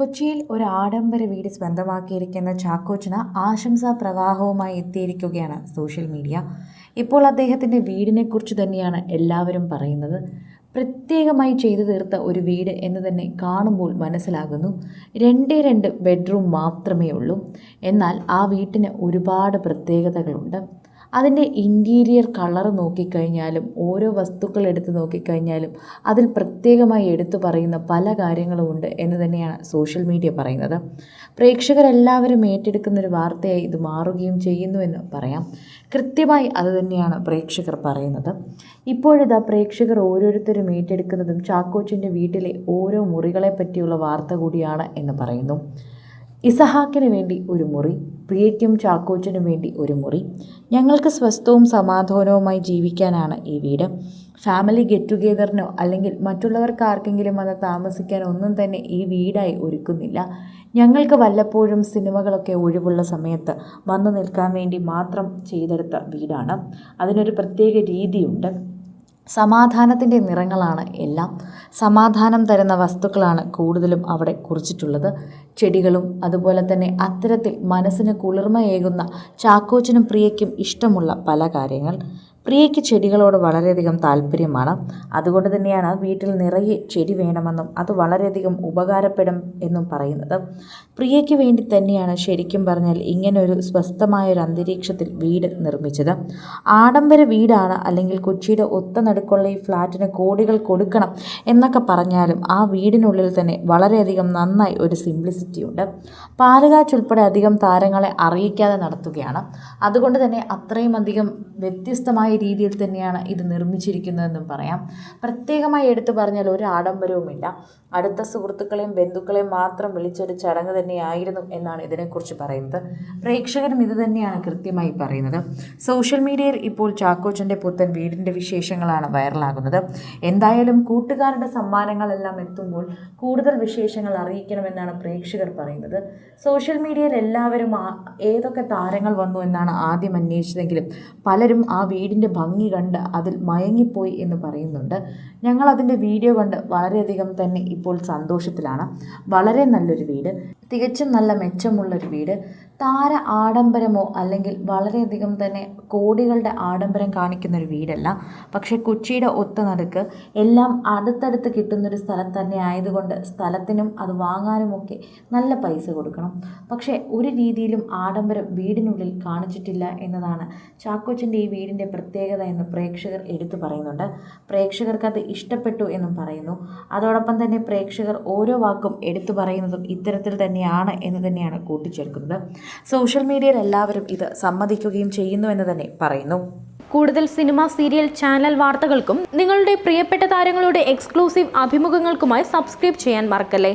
കൊച്ചിയിൽ ഒരു ആഡംബര വീട് സ്വന്തമാക്കിയിരിക്കുന്ന ചാക്കോച്ചന ആശംസാ പ്രവാഹവുമായി എത്തിയിരിക്കുകയാണ് സോഷ്യൽ മീഡിയ. ഇപ്പോൾ അദ്ദേഹത്തിന്റെ വീടിനെക്കുറിച്ച് തന്നെയാണ് എല്ലാവരും പറയുന്നത്. പ്രത്യേകമായി ചെയ്തു തീർത്ത ഒരു വീട് എന്ന് തന്നെ കാണുമ്പോൾ മനസ്സിലാകുന്നു. രണ്ടേ രണ്ട് ബെഡ്റൂം മാത്രമേ ഉള്ളൂ എന്നാൽ ആ വീട്ടിന് ഒരുപാട് പ്രത്യേകതകളുണ്ട്. അതിന്റെ ഇന്റീരിയർ കളർ നോക്കിക്കഴിഞ്ഞാലും ഓരോ വസ്തുക്കൾ എടുത്ത് നോക്കിക്കഴിഞ്ഞാലും അതിൽ പ്രത്യേകമായി എടുത്തു പറയുന്ന പല കാര്യങ്ങളുമുണ്ട് എന്ന് തന്നെയാണ് സോഷ്യൽ മീഡിയ പറയുന്നത്. പ്രേക്ഷകരെല്ലാവരും ഏറ്റെടുക്കുന്നൊരു വാർത്തയായി ഇത് മാറുകയും ചെയ്യുന്നുവെന്ന് പറയാം. കൃത്യമായി അത് തന്നെയാണ് പ്രേക്ഷകർ പറയുന്നത്. ഇപ്പോഴിതാ പ്രേക്ഷകർ ഓരോരുത്തരും ഏറ്റെടുക്കുന്നതും ചാക്കോച്ചിന്റെ വീട്ടിലെ ഓരോ മുറികളെ പറ്റിയുള്ള വാർത്ത കൂടിയാണ് എന്ന് പറയുന്നു. ഇസഹാക്കിന് വേണ്ടി ഒരു മുറി പ്രിയയ്ക്കും ചാക്കോച്ചനും വേണ്ടി ഒരു മുറി ഞങ്ങൾക്ക് സ്വസ്ഥവും സമാധാനവുമായി ജീവിക്കാനാണ് ഈ വീട്. ഫാമിലി ഗെറ്റ് ടുഗെദറിനോ അല്ലെങ്കിൽ മറ്റുള്ളവർക്ക് ആർക്കെങ്കിലും വന്ന് താമസിക്കാൻ ഒന്നും തന്നെ ഈ വീടായി ഒരുക്കുന്നില്ല. ഞങ്ങൾക്ക് വല്ലപ്പോഴും സിനിമകളൊക്കെ ഒഴിവുള്ള സമയത്ത് വന്നു നിൽക്കാൻ വേണ്ടി മാത്രം ചെയ്തെടുത്ത വീടാണ്. അതിനൊരു പ്രത്യേക രീതിയുണ്ട്. സമാധാനത്തിന്റെ നിറങ്ങളാണ് എല്ലാം. സമാധാനം തരുന്ന വസ്തുക്കളാണ് കൂടുതലും അവിടെ കുറിച്ചിട്ടുള്ളത്. ചെടികളും അതുപോലെ തന്നെ അത്തരത്തിൽ മനസ്സിന് കുളിർമയേകുന്ന ചാക്കോച്ചനും പ്രിയയ്ക്കും ഇഷ്ടമുള്ള പല കാര്യങ്ങൾ. പ്രിയയ്ക്ക് ചെടികളോട് വളരെയധികം താല്പര്യമാണ്. അതുകൊണ്ട് തന്നെയാണ് വീട്ടിൽ നിറയെ ചെടി വേണമെന്നും അത് വളരെയധികം ഉപകാരപ്പെടും എന്നും പറയുന്നത്. പ്രിയയ്ക്ക് വേണ്ടി തന്നെയാണ് ശരിക്കും പറഞ്ഞാൽ ഇങ്ങനൊരു സ്വസ്ഥമായ ഒരു അന്തരീക്ഷത്തിൽ വീട് നിർമ്മിച്ചത്. ആഡംബര വീടാണ് അല്ലെങ്കിൽ കൊച്ചിയുടെ ഒത്ത നടുക്കുള്ള ഈ ഫ്ലാറ്റിന് കോടികൾ കൊടുക്കണം എന്നൊക്കെ പറഞ്ഞാലും ആ വീടിനുള്ളിൽ തന്നെ വളരെയധികം നന്നായി ഒരു സിംപ്ലിസിറ്റി ഉണ്ട്. പാലുകാച്ച് ഉൾപ്പെടെ അധികം താരങ്ങളെ അറിയിക്കാതെ നടത്തുകയാണ്. അതുകൊണ്ട് തന്നെ അത്രയും അധികം വ്യത്യസ്തമായ രീതിയിൽ തന്നെയാണ് ഇത് നിർമ്മിച്ചിരിക്കുന്നതെന്നും പറയാം. പ്രത്യേകമായി എടുത്തു പറഞ്ഞാൽ ഒരു ആഡംബരവുമില്ല. അടുത്ത സുഹൃത്തുക്കളെയും ബന്ധുക്കളെയും മാത്രം വിളിച്ചൊരു ചടങ്ങ് തന്നെയായിരുന്നു എന്നാണ് ഇതിനെക്കുറിച്ച് പറയുന്നത്. പ്രേക്ഷകരും ഇത് തന്നെയാണ് കൃത്യമായി പറയുന്നത്. സോഷ്യൽ മീഡിയയിൽ ഇപ്പോൾ ചാക്കോച്ചന്റെ പുത്തൻ വീടിന്റെ വിശേഷങ്ങളാണ് വൈറലാകുന്നത്. എന്തായാലും കൂട്ടുകാരുടെ സമ്മാനങ്ങളെല്ലാം എത്തുമ്പോൾ കൂടുതൽ വിശേഷങ്ങൾ അറിയിക്കണമെന്നാണ് പ്രേക്ഷകർ പറയുന്നത്. സോഷ്യൽ മീഡിയയിൽ എല്ലാവരും ഏതൊക്കെ താരങ്ങൾ വന്നു എന്നാണ് ആദ്യം അന്വേഷിച്ചതെങ്കിലും പലരും ആ വീടിന്റെ ഭംഗി കണ്ട് അതിൽ മയങ്ങിപ്പോയി എന്ന് പറയുന്നുണ്ട്. ഞങ്ങൾ അതിന്റെ വീഡിയോ കണ്ട് വളരെയധികം തന്നെ ഇപ്പോൾ സന്തോഷത്തിലാണ്. വളരെ നല്ലൊരു വീട്. തികച്ചും നല്ല മെച്ചമുള്ളൊരു വീട്. താര ആഡംബരമോ അല്ലെങ്കിൽ വളരെയധികം തന്നെ കോടികളുടെ ആഡംബരം കാണിക്കുന്ന ഒരു വീടല്ല. പക്ഷേ കൊച്ചിയുടെ ഒത്ത നടുക്ക് എല്ലാം അടുത്തടുത്ത് കിട്ടുന്നൊരു സ്ഥലം തന്നെ ആയതുകൊണ്ട് സ്ഥലത്തിനും അത് വാങ്ങാനുമൊക്കെ നല്ല പൈസ കൊടുക്കണം. പക്ഷേ ഒരു രീതിയിലും ആഡംബരം വീടിനുള്ളിൽ കാണിച്ചിട്ടില്ല എന്നതാണ് ചാക്കോച്ചിന്റെ ഈ വീടിന്റെ പ്രത്യേകത എന്ന് പ്രേക്ഷകർ എടുത്തു പറയുന്നുണ്ട്. പ്രേക്ഷകർക്ക് അത് ഇഷ്ടപ്പെട്ടു എന്നും പറയുന്നു. അതോടൊപ്പം തന്നെ പ്രേക്ഷകർ ഓരോ വാക്കും എടുത്തു പറയുന്നതും ഇത്തരത്തിൽ തന്നെയാണ് എന്ന് തന്നെയാണ് കൂട്ടിച്ചേർക്കുന്നത്. സോഷ്യൽ മീഡിയയിൽ എല്ലാവരും ഇത് സമ്മതിക്കുകയും ചെയ്യുന്നു എന്ന് തന്നെ പറയുന്നു. കൂടുതൽ സിനിമ സീരിയൽ ചാനൽ വാർത്തകൾക്കും നിങ്ങളുടെ പ്രിയപ്പെട്ട താരങ്ങളുടെ എക്സ്ക്ലൂസീവ് അഭിമുഖങ്ങൾക്കുമായി സബ്സ്ക്രൈബ് ചെയ്യാൻ മറക്കല്ലേ?